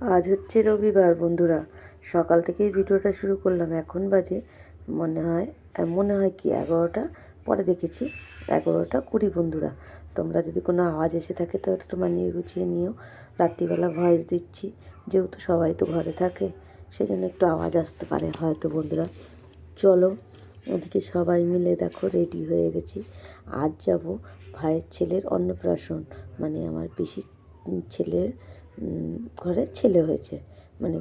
আজ হচ্ছে রবিবার, বন্ধুরা। সকাল থেকেই ভিডিওটা শুরু করলাম। এখন বাজে, মনে হয় মনে হয় কি, এগারোটা? পরে দেখেছি, এগারোটা কুড়ি, বন্ধুরা। তোমরা যদি কোনো আওয়াজ এসে থাকে তো একটু মানিয়ে গুছিয়ে নিও। রাত্রিবেলা ভয়েস দিচ্ছি, যেহেতু সবাই তো ঘরে থাকে সেই জন্য একটু আওয়াজ আসতে পারে হয়তো, বন্ধুরা। চলো, ওদিকে সবাই মিলে দেখো রেডি হয়ে গেছি। আজ যাব ভাইয়ের ছেলের অন্নপ্রাশন মানে আমার পিসির ছেলের ঘরে ছেলে হয়েছে। মানে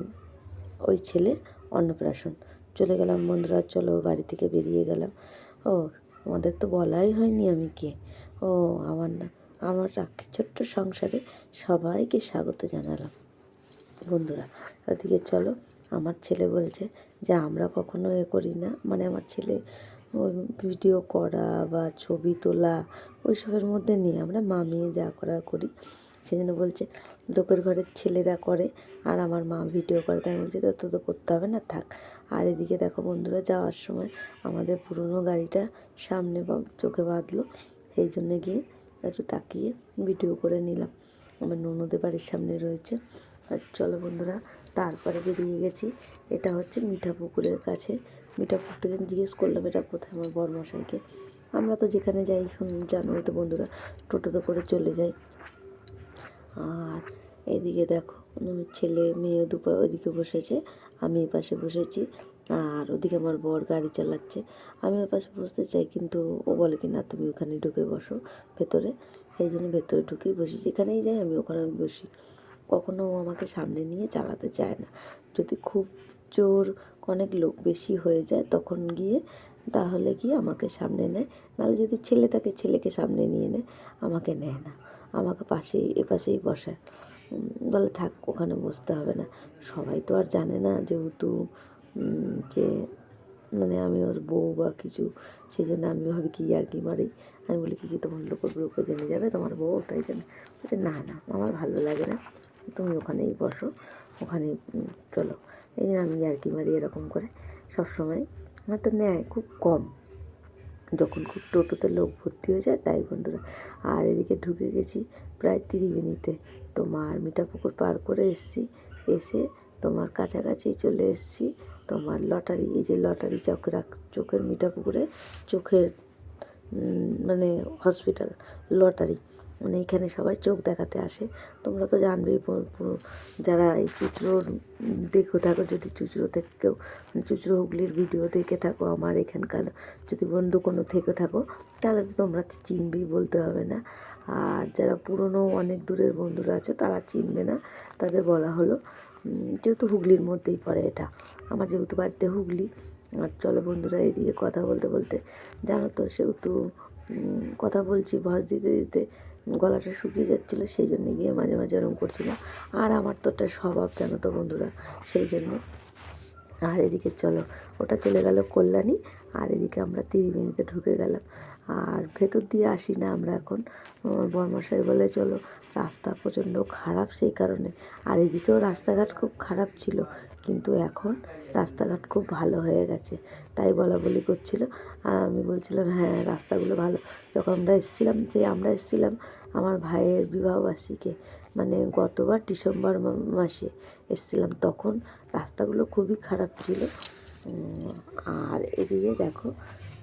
ওই ছেলের অন্নপ্রাশন। চলে গেলাম বন্ধুরা, চলো বাড়ি থেকে বেরিয়ে গেলাম। ও, আমাদের তো বলাই হয়নি আমি কে। ও, আমার না, আমার রাখি ছোট্ট সংসারে সবাইকে স্বাগত জানালাম। বন্ধুরা, ওদিকে চলো, আমার ছেলে বলছে যে আমরা কখনো এ করি না। মানে আমার ছেলে ভিডিও করা বা ছবি তোলা, ওইসবের মধ্যে নেই। আমরা মামিয়ে যা করার করি। সেই জন্য বলছে লোকের ঘরের ছেলেরা করে আর আমার মা ভিডিও করে। তাই বলছে, তো তো করতে হবে না, থাক। আর এদিকে দেখো বন্ধুরা, যাওয়ার সময় আমাদের পুরনো গাড়িটা সামনে বা চোখে বাঁধলো। সেই জন্য গিয়ে একটু তাকিয়ে ভিডিও করে নিলাম। আমার ননদের বাড়ির সামনে রয়েছে। আর চলো বন্ধুরা, তারপরে বেরিয়ে গেছি। এটা হচ্ছে মিঠা পুকুরের কাছে। মিঠা পুকুর থেকে জিজ্ঞেস করলাম, এটা কোথায় আমার বর্মশাইকে আমরা তো যেখানে যাই জানোই তো বন্ধুরা, টোটোতে করে চলে যাই। আর এদিকে দেখো ছেলে মেয়ে দুপা, ওইদিকে বসেছে, আমি এ পাশে বসেছি, আর ওদিকে আমার বর গাড়ি চালাচ্ছে। আমি ওর পাশে বসতে চাই, কিন্তু ও বলে কি, না, তুমি ওখানে ঢুকে বসো, ভেতরে। সেই জন্য ভেতরে ঢুকেই বসি যেখানেই যাই, আমি ওখানে বসি। কখনো ও আমাকে সামনে নিয়ে চালাতে চায় না। যদি খুব জোর অনেক লোক বেশি হয়ে যায়, তখন গিয়ে তাহলে গিয়ে আমাকে সামনে নেয়। নাহলে যদি ছেলে থাকে, ছেলেকে সামনে নিয়ে নেয়, আমাকে নেয় না। আমাকে পাশেই এপাশেই বসায় বলে, থাক, ওখানে বসতে হবে না। সবাই তো আর জানে না যেহেতু যে মানে আমি ওর বউ বা কিছু সেই জন্য আমি ভাবি, কি আর কি মারি? আমি বলি, কি তোমার লোকের লোকে জেনে যাবে? তোমার বউ তাই জন্য বলছে, না না, আমার ভালো লাগে না। তুমি ওখানেই বসো, ওখানে চলো। এই জন্য আমি আর কি মারি এরকম করে। সবসময় হয়তো নেয় খুব কম। যখন খুব টোটোতে লোক ভর্তি হয়ে যায়, তাই বন্ধুরা। আর এদিকে ঢুকে গেছি প্রায় ত্রিবেণীতে তোমার মিঠাপুকুর পার করে এসছি। এসে তোমার কাছাকাছি চলে এসছি। তোমার লটারি, এই যে লটারি চোখে চোখের চোখের মিঠাপুকুরে চোখের মানে হসপিটাল লটারি। মানে এখানে সবাই চোখ দেখাতে আসে। তোমরা তো জানবেই যারা এই চুচড়োর দেখে থাকো যদি চুচড়ো থেকে কেউ চুচড়ো হুগলির ভিডিও দেখে থাকো, আমার এখানকার যদি বন্ধু কোনো থেকে থাকো, তাহলে তো তোমরা চিনবেই, বলতে হবে না। আর যারা পুরনো, অনেক দূরের বন্ধুরা আছে, তারা চিনবে না। তাদের বলা হলো যেহেতু হুগলির মধ্যেই পড়ে এটা। আমার যেহেতু বাড়িতে হুগলি, আর চলো বন্ধুরা এদিকে কথা বলতে বলতে, জানো তো, সেহেতু কথা বলছি ভয়েস দিতে দিতে গলাটা শুকিয়ে যাচ্ছিল, সেই জন্য গিয়ে মাঝে মাঝে ওরম করছিল। আর আমার তো একটা স্বভাব, জানো তো বন্ধুরা, সেই জন্য। আর এদিকে চলো, ওটা চলে গেল কল্যাণী, আর এদিকে আমরা তিরিমিনিতে ঢুকে গেলাম। আর ভেতর দিয়ে আসি না আমরা এখন। বর্মশাই বলে, চলো, রাস্তা প্রচণ্ড খারাপ সেই কারণে। আর এদিকেও রাস্তাঘাট খুব খারাপ ছিল, কিন্তু এখন রাস্তাঘাট খুব ভালো হয়ে গেছে। তাই বলা বলি করছিল। আর আমি বলছিলাম হ্যাঁ রাস্তাগুলো ভালো। যখন আমরা এসেছিলাম, যে আমরা এসেছিলাম আমার ভাইয়ের বিবাহবার্ষিকে মানে গতবার ডিসেম্বর মাসে এসেছিলাম, তখন রাস্তাগুলো খুবই খারাপ ছিল। আর এদিকে দেখো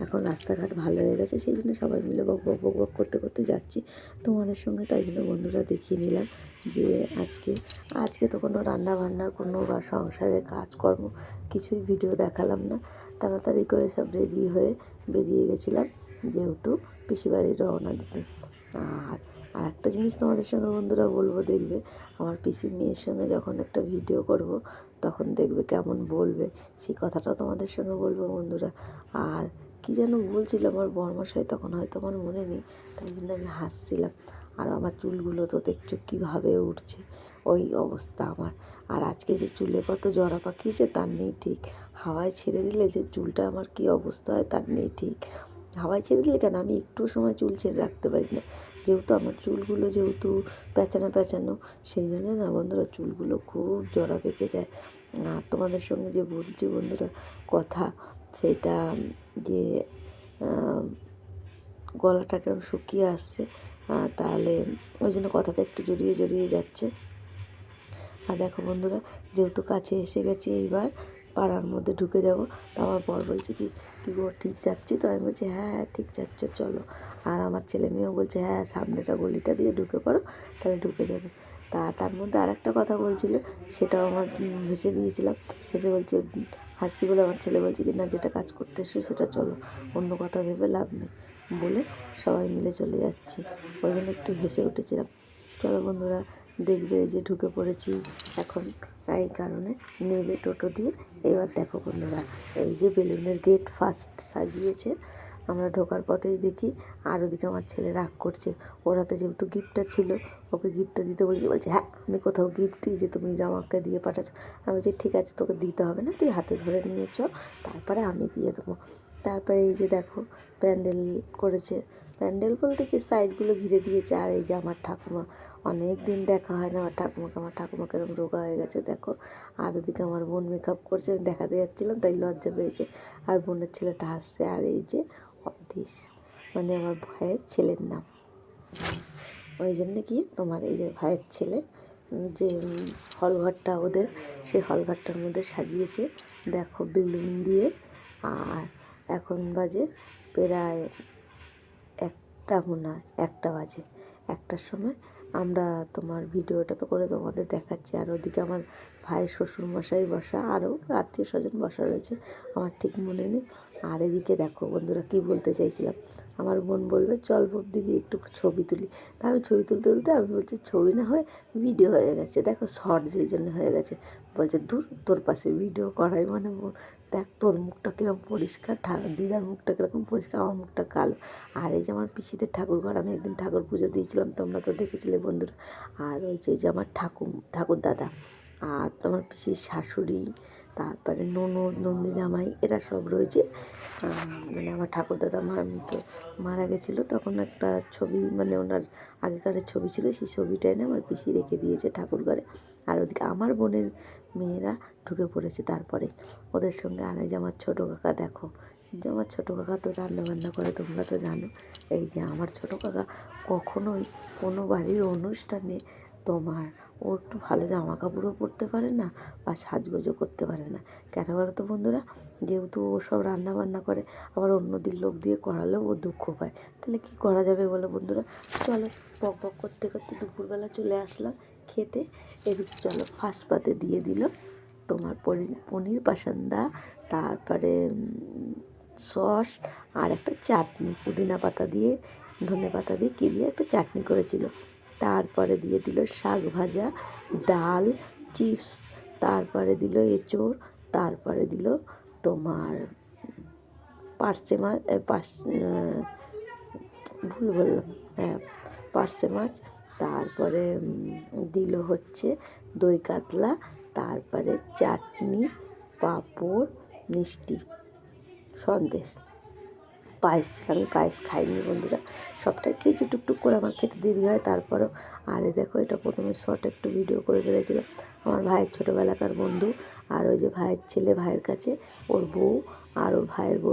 এখন রাস্তাঘাট ভালো হয়ে গেছে, সেই জন্য সবাই মিলে বক বক বক বক করতে করতে যাচ্ছি। তোমাদের সঙ্গে তাই জন্য বন্ধুরা দেখিয়ে নিলাম যে আজকে আজকে তো কোনো রান্না বান্নার কোনো বা সংসারের কাজকর্ম কিছুই ভিডিও দেখালাম না। তাড়াতাড়ি করে সব রেডি হয়ে বেরিয়ে গেছিলাম, যেহেতু পিসিবাড়ির রওনা দিতে। আর আর একটা জিনিস তোমাদের সঙ্গে বন্ধুরা বলব, দেখবে আমার পিসির মেয়ের সঙ্গে যখন একটা ভিডিও করব, তখন দেখবে কেমন বলবে, সেই কথাটাও তোমাদের সঙ্গে বলব বন্ধুরা। আর কি যেন বলছিল আমার বর্মশাই তখন হয়তো আমার মনে নেই, তাই জন্য আমি হাসছিলাম। আর আমার চুলগুলো তো দেখছ কীভাবে উঠছে, ওই অবস্থা আমার। আর আজকে যে চুলে কত জরা পাকিয়েছে তার নেই ঠিক। হাওয়ায় ছেড়ে দিলে যে চুলটা আমার কী অবস্থা হয় তার নেই ঠিক। হাওয়ায় ছেড়ে দিলে কেন? আমি একটু সময় চুল ছেড়ে রাখতে পারি না। যেহেতু আমার চুলগুলো যেহেতু প্যাঁচানো প্যাঁচানো সেই জন্য না বন্ধুরা চুলগুলো খুব জড়া পেকে যায়। আর তোমাদের সঙ্গে যে বলছি বন্ধুরা, কথা, সেটা যে গলাটা কেমন শুকিয়ে আসছে তাহলে ওই জন্য কথাটা একটু জড়িয়ে জড়িয়ে যাচ্ছে। আর দেখো বন্ধুরা, যেহেতু কাছে এসে গেছে, এইবার পাড়ার মধ্যে ঢুকে যাব। তো আমার বর বলছে কি, কী গো, ঠিক যাচ্ছি তো? আমি বলছি হ্যাঁ হ্যাঁ ঠিক যাচ্ছ, চলো। আর আমার ছেলে মেয়েও বলছে হ্যাঁ সামনেটা গলিটা দিয়ে ঢুকে পড়ো, তাহলে ঢুকে যাবে। তা তার মধ্যে আরেকটা কথা বলছিল, সেটাও আমার হেসে দিয়েছিলাম। হেসে বলছে হাসি বলে আমার ছেলে বলছে কি, না, যেটা কাজ করতে এসো সেটা চলো, অন্য কথা ভেবে লাভ নেই। বলে সবাই মিলে চলে যাচ্ছি। ওই জন্য একটু হেসে উঠেছিলাম। চলো বন্ধুরা, দেখবে যে ঢুকে পড়েছি। এখন এই কারণে নেবে টোটো দিয়ে। এবার দেখো বন্ধুরা, এই যে বেলুনের গেট ফার্স্ট সাজিয়েছে। আমরা ঢোকার পথেই দেখি আর ওদিকে আমার ছেলে রাগ করছে। ওর হাতে যেহেতু গিফটটা ছিল, ওকে গিফটটা দিতে বলছি, বলছে হ্যাঁ আমি কোথাও গিফট দিয়েছি, তুমি জামাকে দিয়ে পাঠাচ্ছ। আমি বলছি, ঠিক আছে, তোকে দিতে হবে না, তুই হাতে ধরে নিয়েছ তারপরে আমি দিয়ে দেবো। তারপরে এই যে দেখো, প্যান্ডেল করেছে। প্যান্ডেল বলতে কি সাইডগুলো ঘিরে দিয়েছে, আর এই যে আমার ঠাকুমা। অনেক দিন দেখা হয় না, আমার ঠাকুমাকে, আমার ঠাকুমা কেরম রোগা হয়ে গেছে, দেখো। আর ওদিকে আমার বোন মেকআপ করছে, আমি দেখাতে যাচ্ছিলাম, তাই লজ্জা পেয়েছে। আর বোনের ছেলেটা হাসছে, আর এই যে অদিস মানে আমার ভাইয়ের ছেলের নাম। ওই জন্য কি তোমার এই যে ভাইয়ের ছেলে যে হলঘরটা ওদের সেই হলঘরটার মধ্যে সাজিয়েছে। দেখো বেলুন দিয়ে। আর এখন বাজে প্রায় একটা মনে হয়, একটা বাজে। একটার সময় আমরা তোমার ভিডিওটা তো করে তোমাদের দেখাচ্ছি। আর ওদিকে আমার ভাই শ্বশুর মশাই বসা, আরও আত্মীয় স্বজন বসা রয়েছে। আমার ঠিক মনে নেই। আর এদিকে দেখো বন্ধুরা কি বলতে চাইছিলাম? আমার বোন বলবে, চল বোন দিদি একটু ছবি তুলি। তা আমি ছবি তুলতে তুলতে আমি বলছি, ছবি না হয়ে ভিডিও হয়ে গেছে। দেখো শর্ট যেই জন্য হয়ে গেছে। বলছে, দূর, তোর পাশে ভিডিও করাই মানে দেখ তোর মুখটা কীরকম পরিষ্কার দিদার মুখটা কীরকম পরিষ্কার, আমার মুখটা কালো। আর এই যে আমার পিসিদের ঠাকুর ঘর, আমি একদিন ঠাকুর পুজো দিয়েছিলাম, তোমরা তো দেখেছিলে বন্ধুরা। আর ওই যে আমার ঠাকুর ঠাকুর দাদা, আর তোমার পিসির শাশুড়ি তারপরে ননদ, নন্দী জামাই, এরা সব রয়েছে। মানে আমার ঠাকুর দাদা মার গেছিল, তখন একটা ছবি মানে ওনার আগেকারের ছবি ছিল, সেই ছবিটা এনে আমার পিসি রেখে দিয়েছে ঠাকুর ঘরে। আর ওদিকে আমার বোনের মেয়েরা ঢুকে পড়েছে তারপরে। ওদের সঙ্গে আর যে আমার ছোটো কাকা, দেখো। যে আমার ছোটো কাকা তো রান্না বান্না করে, তোমরা তো জানো। এই যে আমার ছোটো কাকা কখনোই কোনো বাড়ির অনুষ্ঠানে তোমার ও একটু ভালো জামা কাপড়ও পরতে পারে না বা সাজগোজও করতে পারে না। কেন বলো তো বন্ধুরা? যেহেতু ও সব রান্না বান্না করে, আবার অন্য দিন লোক দিয়ে করালেও ও দুঃখ পায়। তাহলে কি করা যাবে বলো বন্ধুরা? চলো বক পক করতে করতে দুপুরবেলা চলে আসলাম খেতে। এদিকে চলো ফার্স্ট পাতে দিয়ে দিল তোমার পনির পনির পাসান্দা, তারপরে সস আর একটা চাটনি। পুদিনা পাতা দিয়ে, ধনে পাতা দিয়ে কী দিয়ে একটা চাটনি করেছিল। তারপরে দিয়ে দিল শাক ভাজা, ডাল, চিপস, তারপরে দিল এঁচোড়, তারপরে দিল তোমার পার্সে মাছ পার্স ভুল বললাম হ্যাঁ পার্সে মাছ, তারপরে দিল হচ্ছে দই কাতলা, তারপরে চাটনি, পাঁপড়, মিষ্টি, সন্দেশ। পায়েস ছিল আমি পায়েস খাইনি বন্ধুরা। সবটাই খেয়েছি, টুকটুক করে আমার খেতে দেরি হয়, তারপরও আরে দেখো এটা প্রথমে শর্ট একটু ভিডিও করে ফেলেছিলাম। আমার ভাইয়ের ছোটোবেলাকার বন্ধু আর ওই যে ভাইয়ের ছেলে ভাইয়ের কাছে, ওর বউ আর ওর ভাইয়ের বউ